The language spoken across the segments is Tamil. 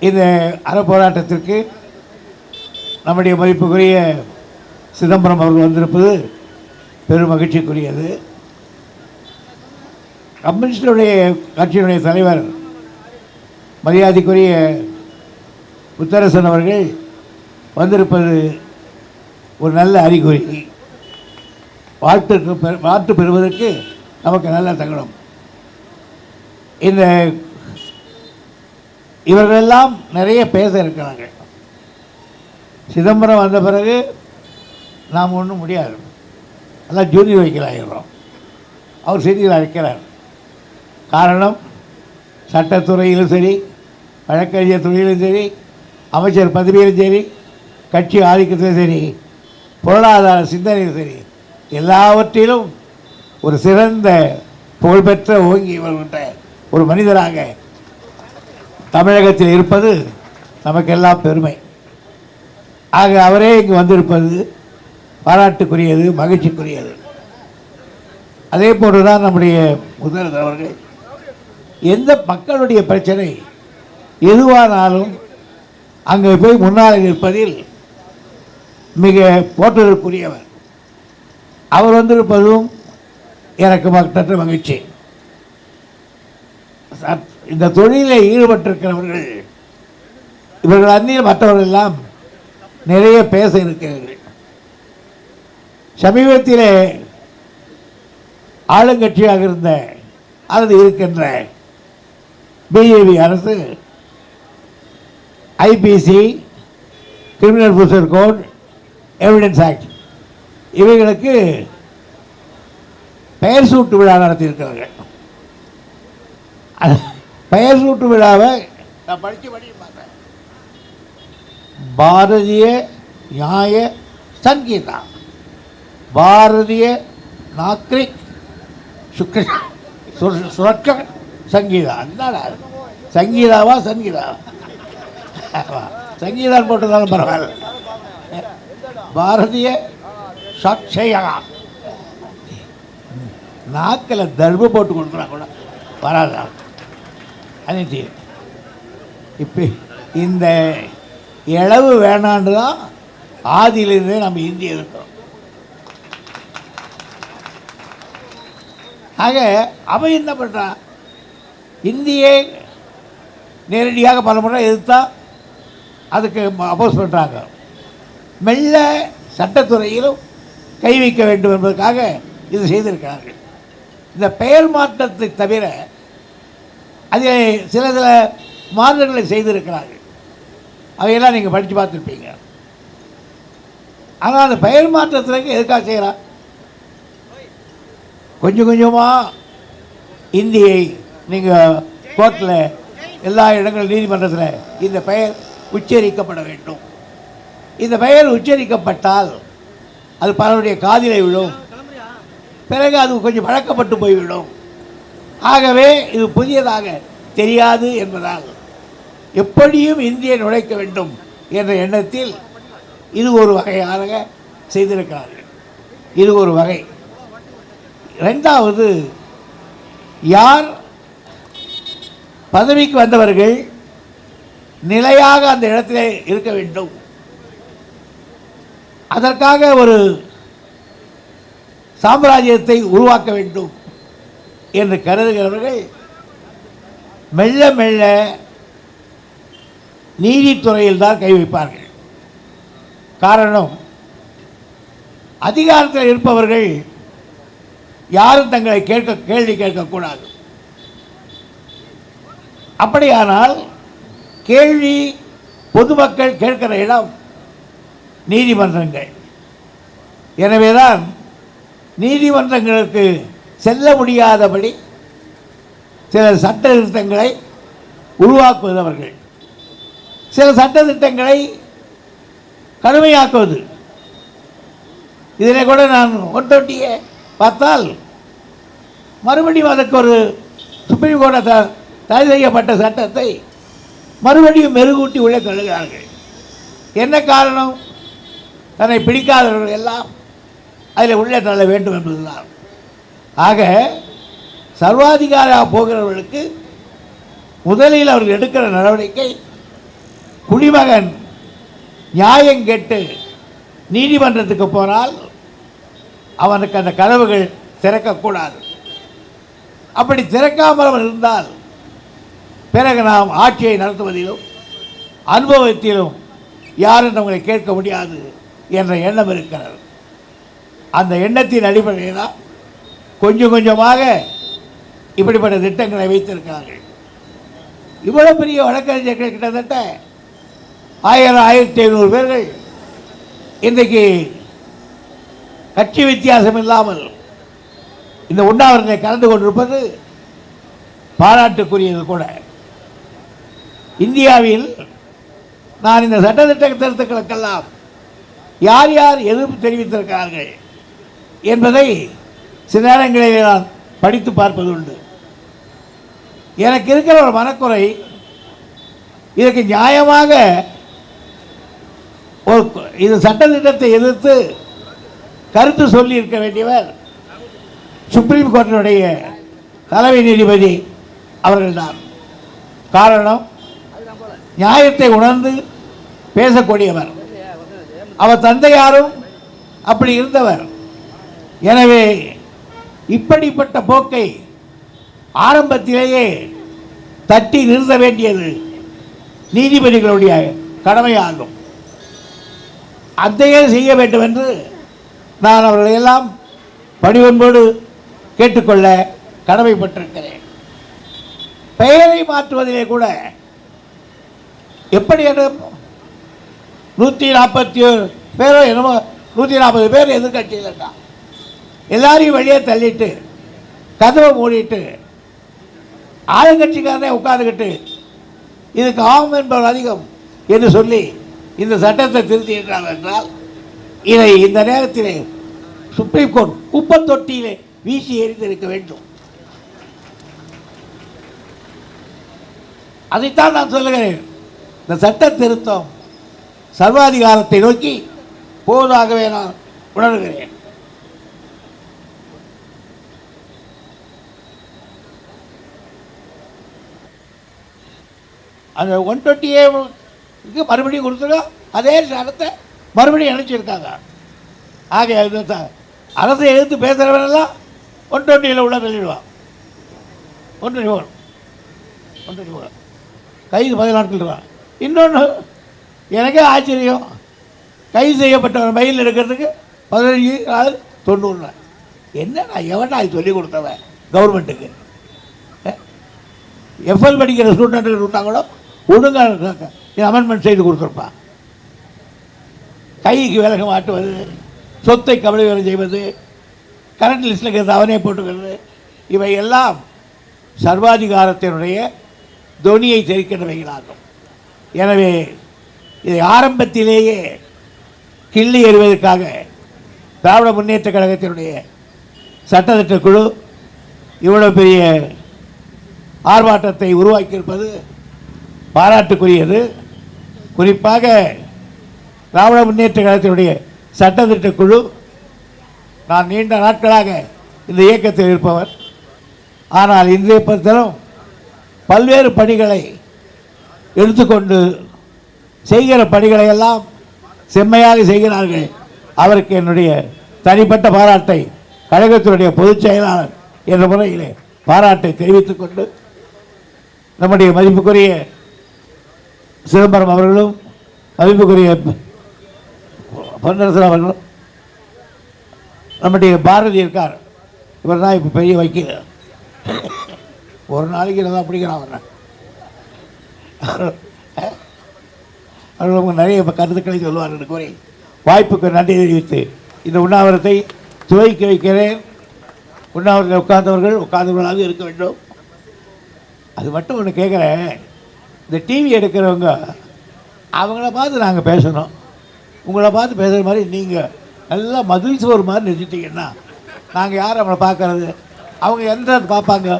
இந்த அறப்போராட்டத்திற்கு நம்முடைய மதிப்புக்குரிய சிதம்பரம் அவர்கள் வந்திருப்பது பெரும் மகிழ்ச்சிக்குரியது. கம்யூனிஸ்டுடைய கட்சியினுடைய தலைவர் மரியாதைக்குரிய முத்தரசன் அவர்கள் வந்திருப்பது ஒரு நல்ல அறிகுறி. வாழ்த்துக்கு வாழ்த்து பெறுவதற்கு நமக்கு நல்ல தகவலும் இந்த இவர்களெல்லாம் நிறைய பேச இருக்கிறாங்க. சிதம்பரம் வந்த பிறகு நாம் ஒன்றும் முடியாது. எல்லாம் ஜூனியர் வைக்கலாகிறோம் அவர் செய்தியில் அழைக்கிறார். காரணம் சட்டத்துறையிலும் சரி வழக்கறிஞர் துறையிலும் சரி அமைச்சர் பதவியிலும் சரி கட்சி ஆதிக்கத்திலும் சரி பொருளாதார சிந்தனையிலும் சரி எல்லாவற்றிலும் ஒரு சிறந்த புகழ்பெற்ற ஓங்கி வருகின்ற ஒரு மனிதராக தமிழகத்தில் இருப்பது நமக்கெல்லாம் பெருமை. ஆக அவரே இங்கு வந்திருப்பது பாராட்டுக்குரியது மகிழ்ச்சிக்குரியது. அதே போன்றுதான் நம்முடைய முதல்வர் அவர்கள் எந்த மக்களுடைய பிரச்சனை எதுவானாலும் அங்கே போய் முன்னால் இருப்பதில் மிக போற்றுதற்குரியவர் அவர் வந்திருப்பதும் எனக்கு மற்ற மகிழ்ச்சி. இந்த தொழிலில் ஈடுபட்டிருக்கிறவர்கள் இவர்கள் அந்நியில் மற்றவர்கள் எல்லாம் நிறைய பேச இருக்கிறார்கள். சமீபத்திலே ஆளுங்கட்சியாக இருந்த அல்லது இருக்கின்ற பிஜேபி அரசு IPC criminal procedure code evidence act இவைகளுக்கு பெயர் சூட்டு விழா நடத்தியிருக்கிறார்கள். பெயர் சூட்டு விழாவை நான் படித்து படிக்க பார்த்தேன் பாரதிய நியாய சங்கீதா. பாரதிய நாக்ரிக் சுக்க சுர- சுரட்ச சங்கீதா. அதுதான் சங்கீதாவா சங்கீதாவா ஆமா. சங்கீதான் போட்டதாலும் பரவாயில்ல. பாரதிய சக்ஷயா. நாக்கில் தர்பு போட்டு கொடுக்குறா கூட. வராதா செய்யும் இப்போ இந்த இளவு வேணான்னு தான் ஆதியிலிருந்தே நம்ம இந்திய இருக்கிறோம். ஆக அவன் என்ன பண்ணுறான் இந்தியை நேரடியாக பல முறை எதிர்த்தா அதுக்கு அப்போஸ் பண்ணுறாங்க மெல்ல சட்டத்துறையிலும் கை வைக்க வேண்டும் என்பதற்காக இது செய்திருக்கிறார்கள். இந்த பெயர் மாற்றத்தை தவிர அதில் சில சில மாற்றங்களை செய்திருக்கிறார்கள். அவையெல்லாம் நீங்கள் படித்து பார்த்துருப்பீங்க. ஆனால் அந்த பெயர் மாற்றத்திற்கு எதுக்காக செய்கிறான் கொஞ்சம் கொஞ்சமாக இந்தியை நீங்கள் கோர்ட்டில் எல்லா இடங்கள் நீதிமன்றத்தில் இந்த பெயர் உச்சரிக்கப்பட வேண்டும். இந்த பெயர் உச்சரிக்கப்பட்டால் அது பலருடைய காதிலை விழும். பிறகு அது கொஞ்சம் பழக்கப்பட்டு போய்விடும். ஆகவே இது புதியதாக தெரியாது என்பதால் எப்படியும் இந்தியை நுழைக்க வேண்டும் என்ற எண்ணத்தில் இது ஒரு வகையாக செய்திருக்கிறார்கள். இது ஒரு வகை. ரெண்டாவது யார் பதவிக்கு வந்தவர்கள் நிலையாக அந்த இடத்திலே இருக்க வேண்டும். அதற்காக ஒரு சாம்ராஜ்யத்தை உருவாக்க வேண்டும். என்று கருதுகிறவர்கள் மெல்ல மெல்ல நீதித்துறையில் தான் கை வைப்பார்கள். காரணம் அதிகாரத்தில் இருப்பவர்கள் யாரும் தங்களை கேட்க கேள்வி கேட்கக்கூடாது. அப்படியானால் கேள்வி பொதுமக்கள் கேட்கிற இடம் நீதிமன்றங்கள். எனவேதான் நீதிமன்றங்களுக்கு செல்ல முடியாதபடி சில சட்ட திட்டங்களை உருவாக்குவது அவர்கள் சில சட்ட திட்டங்களை கடுமையாக்குவது. இதில் கூட நான் ஒன்றொட்டியே பார்த்தால் மறுபடியும் அதற்கு ஒரு சுப்ரீம் கோர்ட்டை த தடை செய்யப்பட்ட சட்டத்தை மறுபடியும் மெருகூட்டி உள்ளே தள்ளுகிறார்கள். என்ன காரணம்? தன்னை பிடிக்காதவர்கள் எல்லாம் அதில் உள்ளே தள்ள வேண்டும் என்பதுதான். ஆக சர்வாதிகாரியாக போகிறவர்களுக்கு முதலில் அவர்கள் எடுக்கிற நடவடிக்கை குடிமகன் நியாயம் கேட்டு நீதிமன்றத்துக்கு போனால் அவனுக்கு அந்த கதவுகள் திறக்கக்கூடாது. அப்படி திறக்காமல் அவன் இருந்தால் பிறகு நாம் ஆட்சியை நடத்துவதிலும் அனுபவத்திலும் யாரும் நம்மளை கேட்க முடியாது என்ற எண்ணம் இருக்கிறது. அந்த எண்ணத்தின் அடிப்படையில் தான் கொஞ்சம் கொஞ்சமாக இப்படிப்பட்ட திட்டங்களை வைத்திருக்கிறார்கள். இவ்வளவு பெரிய வழக்கறிஞர்கள் கிட்டத்தட்ட ஆயிரம் ஆயிரத்தி ஐநூறு பேர்கள் இன்றைக்கு கட்சி வித்தியாசம் இல்லாமல் இந்த உண்ணாவிரத்தை கலந்து கொண்டிருப்பது பாராட்டுக்குரியது கூட. இந்தியாவில் நான் இந்த சட்டத்திட்ட திருத்தங்களுக்கெல்லாம் யார் யார் எதிர்ப்பு தெரிவித்திருக்கிறார்கள் என்பதை சில நேரங்களில் நான் படித்து பார்ப்பது உண்டு எனக்கு இருக்கிற ஒரு மனக்குறை இதற்கு நியாயமாக ஒரு இது சட்டத்திட்டத்தை எதிர்த்து கருத்து சொல்லி இருக்க வேண்டியவர் சுப்ரீம் கோர்ட்டினுடைய தலைமை நீதிபதி அவர்கள்தான். காரணம் நியாயத்தை உணர்ந்து பேசக்கூடியவர். அவர் தந்தையாரும் அப்படி இருந்தவர். எனவே இப்படிப்பட்ட போக்கை ஆரம்பத்திலேயே தட்டி நிறுத்த வேண்டியது நீதிபதிகளுடைய கடமையாகும். அதையே செய்ய வேண்டும் என்று நான் அவர்களையெல்லாம் பணிவன்போடு கேட்டுக்கொள்ள கடமைப்பட்டிருக்கிறேன். பெயரை மாற்றுவதிலே கூட எப்படி என்று நூற்றி நாற்பத்தி பேரோ என்னமோ நூற்றி நாற்பது பேர் எதிர்கட்சியில் இருக்கான் எல்லாரையும் வெளியே தள்ளிட்டு கதவை மூடிட்டு ஆளுங்கட்சிக்காரனே உட்காந்துக்கிட்டு இதுக்கு ஆகும் என்பவர் அதிகம் என்று சொல்லி இந்த சட்டத்தை திருத்தியிருக்கிறார் என்றால் இதை இந்த நேரத்திலே சுப்ரீம் கோர்ட் குப்பத்தொட்டியிலே வீசி எறிந்திருக்க வேண்டும். அதைத்தான் நான் சொல்லுகிறேன். இந்த சட்ட திருத்தம் சர்வாதிகாரத்தை நோக்கி போவதாகவே நான் உணர்கிறேன். அந்த ஒன் டுவெண்ட்டி ஏக்கு மறுபடியும் கொடுத்துருக்கோம் அதே சட்டத்தை மறுபடியும் இணைச்சிருக்காங்க. ஆக இது அரசை எதிர்த்து பேசுகிறவனெல்லாம் ஒன் டுவெண்ட்டியில் உள்ள தள்ளிடுவான் one twenty four one twenty four கைது பதினாட்கள் இன்னொன்று எனக்கே ஆச்சரியம். கைது செய்யப்பட்டவன் மயில் எடுக்கிறதுக்கு பதினஞ்சு நாள் தொண்ணூறு நாள். என்னடா எவன்டா அது சொல்லி கொடுத்தவன் கவர்மெண்ட்டுக்கு எஃப்எல் படிக்கிற ஸ்டூடெண்ட்டுகள் இருந்தாங்களோ ஒழுங்காக அமெண்ட்மெண்ட் செய்து கொடுத்துருப்பான் கைக்கு விலக மாட்டுவது சொத்தை கபடி வேலை செய்வது கரண்ட் லிஸ்ட்டில் இருக்கிறது அவனே போட்டுக்கிறது இவை எல்லாம் சர்வாதிகாரத்தினுடைய தொனியை தெரிக்கின்றவைகளாகும். எனவே இதை ஆரம்பத்திலேயே கிள்ளி எறிவதற்காக திராவிட முன்னேற்ற கழகத்தினுடைய சட்டத்திட்ட குழு இவ்வளோ பெரிய ஆர்ப்பாட்டத்தை உருவாக்கியிருப்பது பாராட்டுக்குரியது. குறிப்பாக திராவிட முன்னேற்ற கழகத்தினுடைய சட்டத்திட்ட குழு. நான் நீண்ட நாட்களாக இந்த இயக்கத்தில் இருப்பவர். ஆனால் இன்றைய பொறுத்தரும் பல்வேறு பணிகளை எடுத்துக்கொண்டு செய்கிற பணிகளை எல்லாம் செம்மையாக செய்கிறார்கள். அவருக்கு என்னுடைய தனிப்பட்ட பாராட்டை கழகத்தினுடைய பொதுச் செயலாளர் என்ற முறையிலே பாராட்டை தெரிவித்துக்கொண்டு நம்முடைய மதிப்புக்குரிய சிதம்பரம் அவர்களும் மதிப்புக்குரிய பொன்னரசன் அவர்களும் நம்முடைய பாரதி இருக்கார். இவர் தான் இப்போ பெரிய வக்கீல். ஒரு நாளைக்கு தான் பிடிக்கிறான் அவரை. அவர்கள் அவங்க நிறைய கருத்துக்களை சொல்லுவார் என்று கூறி வாய்ப்புக்கு நன்றி தெரிவித்து இந்த உண்ணாவிரத்தை துவக்கி வைக்கிறேன். உண்ணாவிரத்தில் உட்கார்ந்தவர்கள் உட்கார்ந்தவர்களாக இருக்க வேண்டும். அது மட்டும் ஒன்று கேட்குறேன் இந்த டிவி எடுக்கிறவங்க அவங்கள பார்த்து நாங்கள் பேசணும். உங்களை பார்த்து பேசுகிற மாதிரி நீங்கள் நல்லா மதில் சோறு மாதிரி நிறுத்திட்டீங்கன்னா நாங்கள் யார் அவங்கள பார்க்கறது? அவங்க எந்த பார்ப்பாங்க?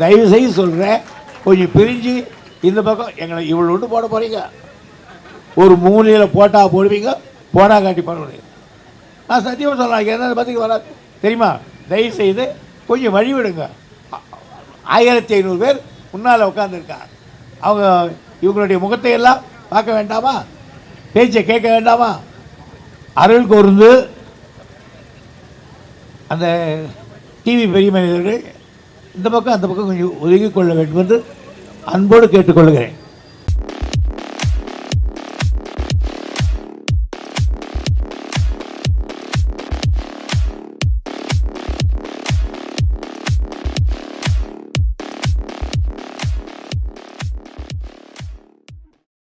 தயவு செய்து சொல்கிறேன் கொஞ்சம் பிரிஞ்சு இந்த பக்கம் எங்களை இவ்வளோ ஒன்று போட போகிறீங்க ஒரு மூலையில் போட்டால் போடுவீங்க போனால் காட்டி போடுவீங்க நான் சத்தியமாக சொல்கிறேன் என்ன பற்றிக்கு வராது. தெரியுமா? தயவு செய்து கொஞ்சம் வழிவிடுங்க. ஆயிரத்தி ஐநூறு பேர் முன்னால் உட்காந்துருக்காங்க அவங்க இவங்களுடைய முகத்தை எல்லாம் பார்க்க வேண்டாமா? பேச்சை கேட்க வேண்டாமா? அருள் கூர்ந்து அந்த டிவி பெரிய மனிதர்கள் இந்த பக்கம் அந்த பக்கம் கொஞ்சம் ஒதுங்கிக் கொள்ள வேண்டும் என்று அன்போடு கேட்டுக்கொள்கிறேன்.